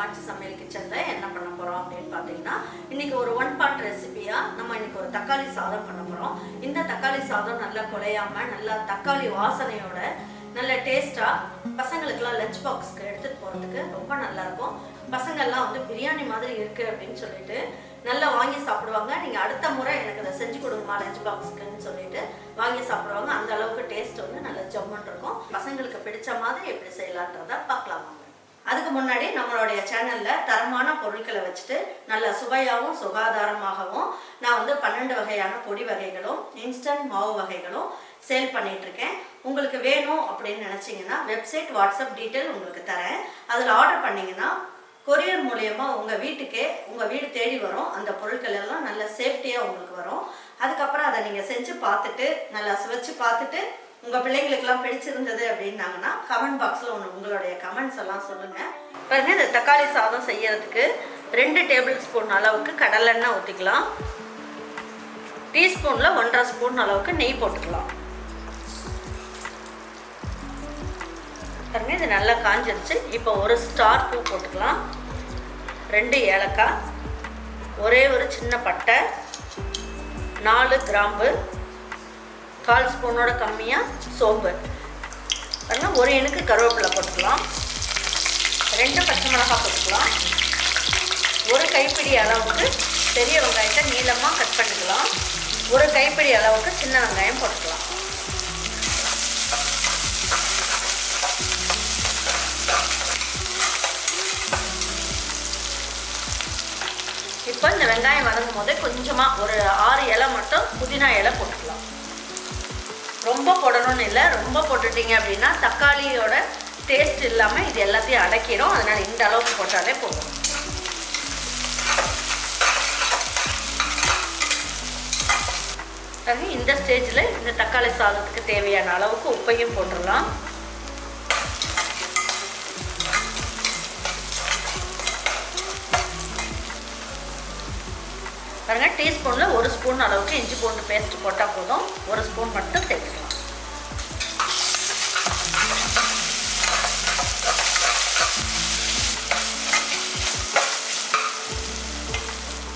மஞ்ச சமையல் கிச்சனில் என்ன பண்ண போகிறோம் அப்படின்னு பார்த்தீங்கன்னா இன்னைக்கு ஒரு ஒன் பார்ட் ரெசிபியாக நம்ம இன்னைக்கு ஒரு தக்காளி சாதம் பண்ண போகிறோம் இந்த தக்காளி சாதம் நல்லா குலையாமல் நல்லா தக்காளி வாசனையோட நல்ல டேஸ்ட்டாக பசங்களுக்கெல்லாம் லஞ்ச் பாக்ஸ்க்கு எடுத்துகிட்டு போகிறதுக்கு ரொம்ப நல்லா இருக்கும். பசங்கள்லாம் வந்து பிரியாணி மாதிரி இருக்குது அப்படின்னு சொல்லிட்டு நல்லா வாங்கி சாப்பிடுவாங்க. நீங்கள் அடுத்த முறை எனக்கு அதை செஞ்சு கொடுங்கம்மா லஞ்ச் பாக்ஸ்க்குன்னு சொல்லிட்டு வாங்கி சாப்பிடுவாங்க. அந்த அளவுக்கு டேஸ்ட் வந்து நல்லா ஜம்முன்னு இருக்கும். பசங்களுக்கு பிடிச்ச மாதிரி எப்படி செய்யலான்றத பார்க்கலாம்? வாங்க. அதுக்கு முன்னாடி நம்மளுடைய சேனல்ல தரமான பொருட்களை வச்சுட்டு நல்ல சுவையாகவும் சுகாதாரமாகவும் நான் வந்து பன்னெண்டு வகையான பொடி வகைகளும் இன்ஸ்டன்ட் மாவு வகைகளும் சேல் பண்ணிட்டு இருக்கேன் உங்களுக்கு வேணும் அப்படின்னு நினைச்சீங்கன்னா வெப்சைட் வாட்ஸ்அப் டீட்டெயில் உங்களுக்கு தரேன். அதில் ஆர்டர் பண்ணீங்கன்னா கொரியர் மூலயமா உங்கள் வீட்டுக்கே உங்கள் வீடு தேடி வரும். அந்த பொருட்கள் எல்லாம் நல்ல சேஃப்டியாக உங்களுக்கு வரும். அதுக்கப்புறம் அதை நீங்கள் செஞ்சு பார்த்துட்டு நல்லா சுவைச்சு பார்த்துட்டு உங்கள் பிள்ளைங்களுக்கெல்லாம் பிடிச்சிருந்தது அப்படின்னாங்கன்னா கமெண்ட் பாக்ஸில் ஒன்று உங்களுடைய கமெண்ட்ஸ் எல்லாம் சொல்லுங்கள் பாருங்க இந்த தக்காளி சாதம் செய்யறதுக்கு ரெண்டு டேபிள் ஸ்பூன் அளவுக்கு கடலெண்ணெய் ஊற்றிக்கலாம் டீஸ்பூனில் ஒன்றரை ஸ்பூன் அளவுக்கு நெய் போட்டுக்கலாம். பாருங்க இது நல்லா காஞ்சிருச்சு. இப்போ ஒரு ஸ்டார் பூ போட்டுக்கலாம். ரெண்டு ஏலக்காய் ஒரே ஒரு சின்ன பட்டை நாலு கிராம்பு கால் ஸ்பூனோட கம்மியாக சோம்பு பாருங்கள் ஒரு இனுக்கு கருவேப்பிலை போட்டுக்கலாம். ரெண்டு பச்சை மிளகாய் போட்டுக்கலாம். ஒரு கைப்பிடி அளவுக்கு பெரிய வெங்காயத்தை நீளமாக கட் பண்ணிக்கலாம். ஒரு கைப்பிடி அளவுக்கு சின்ன வெங்காயம் போட்டுக்கலாம். இப்போ இந்த வெங்காயம் வதங்கும் போதே கொஞ்சமாக ஒரு ஆறு இலை மட்டும் புதினா இலை போட்டுக்கலாம். ரொம்ப போடணும்னு இல்லை ரொம்ப போட்டுட்டீங்க அப்படின்னா தக்காளியோட டேஸ்ட் இல்லாமல் இது எல்லாத்தையும் அடக்கிடும் அதனால் இந்த அளவுக்கு போட்டாலே போதும். இந்த ஸ்டேஜில் இந்த தக்காளி சாதத்துக்கு தேவையான அளவுக்கு உப்பையும் போட்டுடலாம். பாருங்க டீஸ்பூனில் ஒரு ஸ்பூன் அளவுக்கு இஞ்சி பூண்டு பேஸ்ட் போட்டால் போதும். ஒரு ஸ்பூன் மட்டும் சேர்த்துக்கலாம்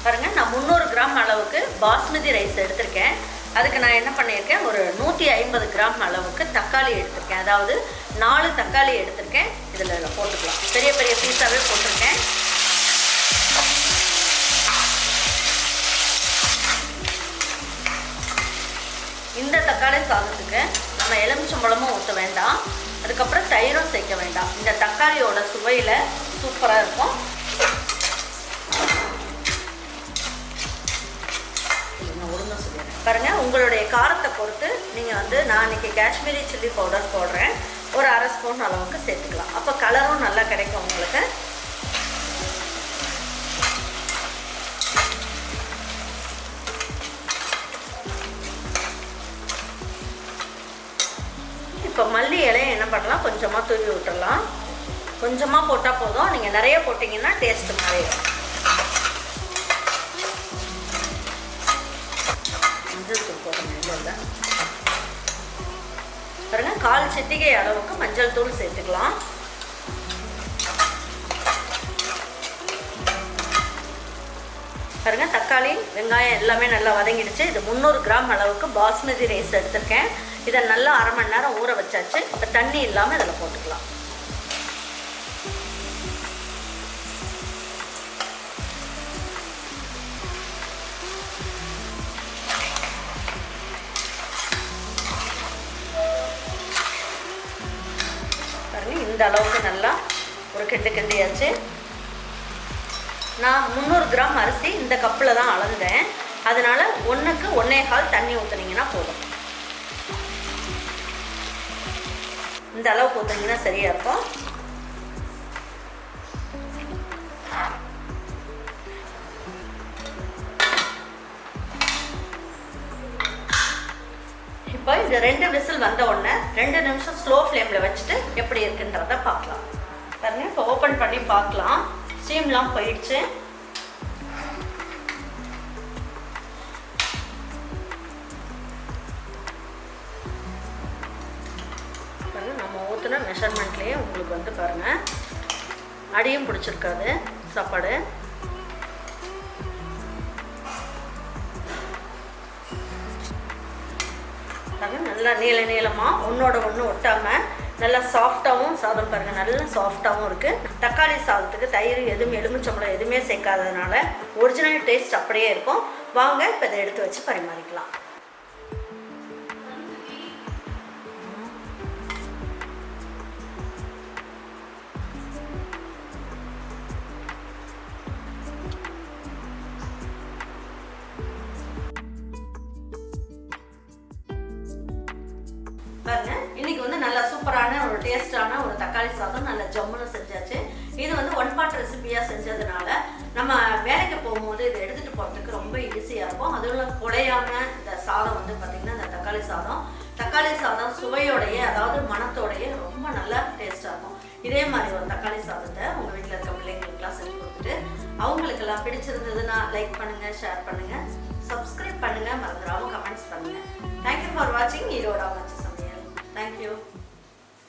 பாருங்க நான் முந்நூறு கிராம் அளவுக்கு பாஸ்மதி ரைஸ் எடுத்திருக்கேன். அதுக்கு நான் என்ன பண்ணியிருக்கேன் ஒரு நூற்றி ஐம்பது கிராம் அளவுக்கு தக்காளி எடுத்திருக்கேன். அதாவது நாலு தக்காளி எடுத்திருக்கேன். இதில் போட்டுக்கலாம். பெரிய பெரிய பீஸாகவே போட்டிருக்கேன். இந்த தக்காளி சாதத்துக்கு நம்ம எலுமிச்சம்பழமும் ஊற்ற வேண்டாம். அதுக்கப்புறம் தயிரும் சேர்க்க வேண்டாம். இந்த தக்காளியோட சுவையில் சூப்பராக இருக்கும் இது நான் பாருங்கள் பாருங்க உங்களுடைய காரத்தை பொறுத்து நீங்கள் வந்து நான் இன்னைக்கு காஷ்மீரி சில்லி பவுடர் போடுறேன். ஒரு அரை ஸ்பூன் அளவுக்கு சேர்த்துக்கலாம். அப்போ கலரும் நல்லா கிடைக்கும் உங்களுக்கு. இப்போ மல்லி இலையை என்ன பண்ணலாம்? கொஞ்சமாக தூவி விட்டுறலாம். கொஞ்சமாக போட்டால் போதும். நீங்கள் நிறைய போட்டிங்கன்னா டேஸ்ட்டு மாறிடும். மஞ்சள் தூள் போடணும் இல்லை பாருங்க கால் சிட்டிகை அளவுக்கு மஞ்சள் தூள் சேர்த்துக்கலாம். பாருங்க தக்காளி வெங்காயம் எல்லாமே நல்லா வதங்கிடுச்சு. இது முந்நூறு கிராம் அளவுக்கு பாஸ்மதி ரைஸ் எடுத்திருக்கேன். இதை நல்லா அரை மணி நேரம் ஊற வச்சாச்சு. இப்போ தண்ணி இல்லாமல் இதில் போட்டுக்கலாம். பாருங்கள் இந்த அளவுக்கு நல்லா ஒரு கிண்டு கிண்டியாச்சு. நான் முந்நூறு கிராம் அரிசி இந்த கப்பில் தான் அளந்தேன். அதனால் ஒன்றுக்கு ஒன்றே கால் தண்ணி ஊற்றுனீங்கன்னா போதும். இந்த அளவுக்கு ஊற்றுனீங்கன்னா சரியாக இருக்கும். இப்போ இந்த ரெண்டு விசில் வந்த உடனே ரெண்டு நிமிஷம் ஸ்லோ ஃப்ளேமில் வச்சுட்டு எப்படி இருக்குன்றத பார்க்கலாம். பாருங்க இப்போ ஓப்பன் பண்ணி பார்க்கலாம். ஸ்டீம்லாம் போயிடுச்சு. நம்ம ஊற்றுன மெஷர்மெண்ட்லேயே உங்களுக்கு வந்து பாருங்கள் அடியும் பிடிச்சிருக்காது சாப்பாடு. பாருங்கள் நல்லா நீள நீளமாக ஒன்றோட ஒன்று ஒட்டாமல் நல்லா சாஃப்டாகவும் சாதம் பாருங்கள் நல்லா சாஃப்டாகவும் இருக்குது தக்காளி சாதத்துக்கு தயிர் எதுவும் எலுமிச்சம்பளம் எதுவுமே சேர்க்காததுனால ஒரிஜினல் டேஸ்ட் அப்படியே இருக்கும். வாங்க இப்போ இதை எடுத்து வச்சு பரிமாறிக்கலாம். பாருங்க. இன்னைக்கு வந்து நல்லா சூப்பரான ஒரு டேஸ்டான ஒரு தக்காளி சாதம் நல்ல ஜம்முன்னு செஞ்சாச்சு. இது வந்து ஒன் பார்ட் ரெசிபியாக செஞ்சதுனால நம்ம வேலைக்கு போகும்போது இதை எடுத்துகிட்டு போகிறதுக்கு ரொம்ப ஈஸியாக இருக்கும். அதுவும் குலையாம இந்த சாதம் வந்து பார்த்திங்கன்னா இந்த தக்காளி சாதம். தக்காளி சாதம் சுவையோடைய அதாவது மனத்தோடைய ரொம்ப நல்லா டேஸ்ட்டாக இருக்கும். இதே மாதிரி ஒரு தக்காளி சாதத்தை உங்கள் வீட்டில் இருக்க பிள்ளைங்களுக்குலாம் செஞ்சு கொடுத்துட்டு அவங்களுக்கெல்லாம் பிடிச்சிருந்ததுன்னா லைக் பண்ணுங்கள் ஷேர் பண்ணுங்கள் சப்ஸ்கிரைப் பண்ணுங்கள் மறந்துடாமல் கமெண்ட்ஸ் பண்ணுங்கள் தேங்க்யூ ஃபார் வாட்சிங் ஈரோட அமைச்சு சமையல் தேங்க்யூ